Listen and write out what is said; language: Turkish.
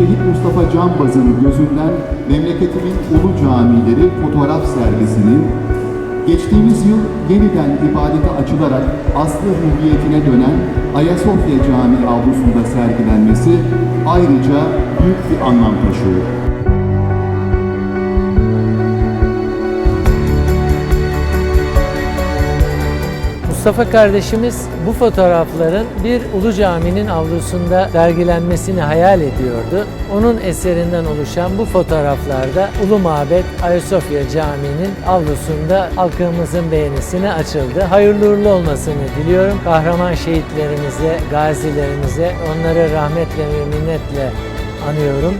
Şehit Mustafa Canbaz'ın gözünden memleketimin ulu camileri fotoğraf sergisinin geçtiğimiz yıl yeniden ibadete açılarak aslı ruhiyetine dönen Ayasofya Camii avlusunda sergilenmesi ayrıca büyük bir anlam taşıyor. Mustafa kardeşimiz bu fotoğrafların bir Ulu Cami'nin avlusunda sergilenmesini hayal ediyordu. Onun eserinden oluşan bu fotoğraflarda Ulu Mabet Ayasofya Camii'nin avlusunda halkımızın beğenisine açıldı. Hayırlı uğurlu olmasını diliyorum. Kahraman şehitlerimize, gazilerimize onları rahmetle ve minnetle anıyorum.